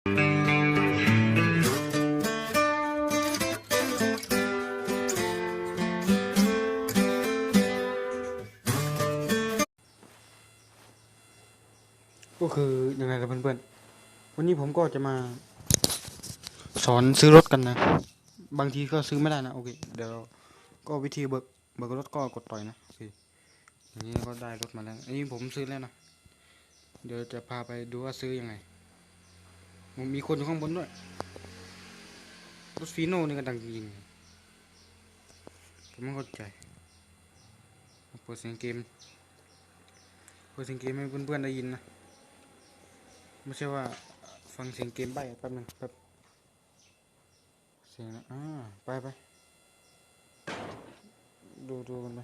ก็คือยังไงล่ะเพื่อนๆ วันนี้ผมก็จะมา สอนซื้อรถกันนะ บางทีก็ซื้อไม่ได้นะโอเค เดี๋ยวก็วิธีเบิกเบิกรถก็กดปล่อยนะโอเคอย่างนี้ก็ได้รถมาแล้ว อันนี้ผมซื้อแล้วนะ เดี๋ยวจะพาไปดูว่าซื้อยังไง มีคนอยู่ข้างบนด้วยรถฟีโน่นี่ก็ดังจริงผมไม่เข้าใจเปิดเสียงเกมเปิดเสียงเกมให้เพื่อนๆได้ยินนะไม่ใช่ว่าฟังเสียงเกมใบแป๊บนึงแป๊บเสียงนะอ่าไปไปดูดูกันไป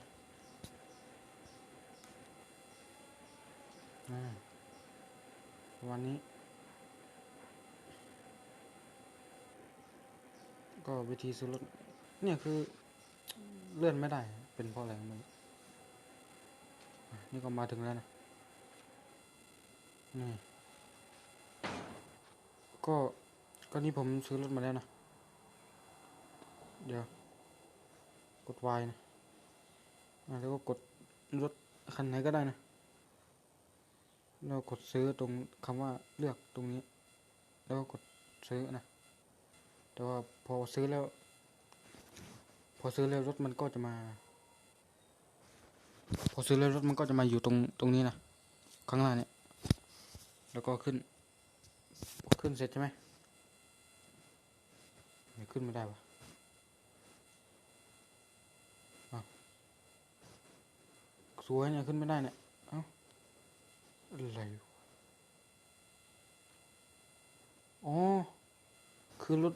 อ่าวันนี้ ก็วิธีซื้อรถเนี่ยคือเลื่อนไม่ได้ เป็นเพราะอะไรมันนี่ก็มาถึงแล้วนะนี่ก็ก็นี่ผมซื้อรถมาแล้วนะ เดี๋ยว กด Y นะอะแล้วก็กดรถคันไหนก็ได้นะแล้วกดซื้อตรงคำว่าเลือกตรงนี้ แล้วก็กดซื้อนะ แต่ว่าพอซื้อแล้ว พอซื้อแล้วรถมันก็จะมา พอซื้อแล้วรถมันก็จะมาอยู่ตรงตรงนี้นะข้างล่างเนี่ย แล้วก็ขึ้น ขึ้นเสร็จใช่ไหมไม่ขึ้นไม่ได้วะอ้าวสวยเนี่ยขึ้นไม่ได้เนี่ย เอ้า อะไรอ๋อ คือรถ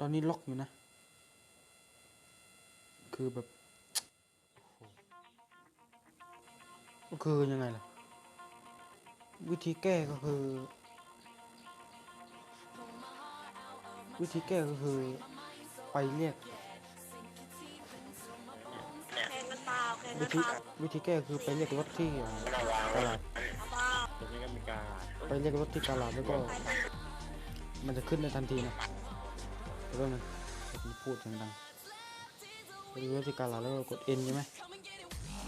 ตอนนี้ล็อกอยู่นะ คือแบบก็คือยังไงล่ะ วิธีแก้ก็คือ วิธีแก้ก็คือไปเรียกแข่งกันเปล่าแข่งวิกันธีเปล่าวิธีแก้คือไปเรียกรถที่อ่าตลาดเอาเปล่าตรงนี้ก็มีการไปเรียกรถที่ตลาดแล้วก็ มันจะขึ้นในทันทีนะ แล้วก็มันมันพูดเสียงดังไปเรียกรลาดแล้วก็กด N ใช่ไหม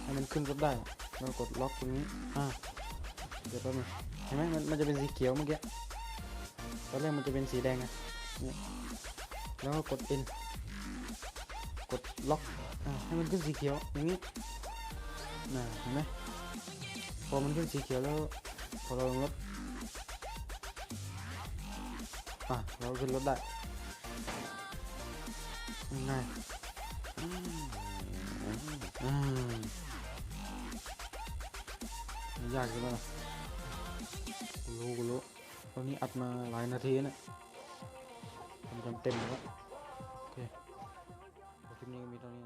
ให้มันขึ้นรถได้แล้วกดล็อกตรงนี้อ่าเดี๋ยวแป๊บนึงเห็นไหมมันมันจะเป็นสีเขียวเมื่อกี้ตอนแรกมันจะเป็นสีแดงอะนี่แล้วก็กด N กดล็อกอ่าให้มันขึ้นสีเขียวอย่างนี้น่ะเห็นไหมพอมันขึ้นสีเขียวแล้วพอเราลงรถอะเราขึ้นรถได้ ง่ายอืมไม่ยากใช่ไหมล่ะกูรู้กูรู้ตอนนี้อัดมาหลายนาทีนะทำจนเต็มแล้วโอเคคลิปนี้ก็มีตอนนี้นะ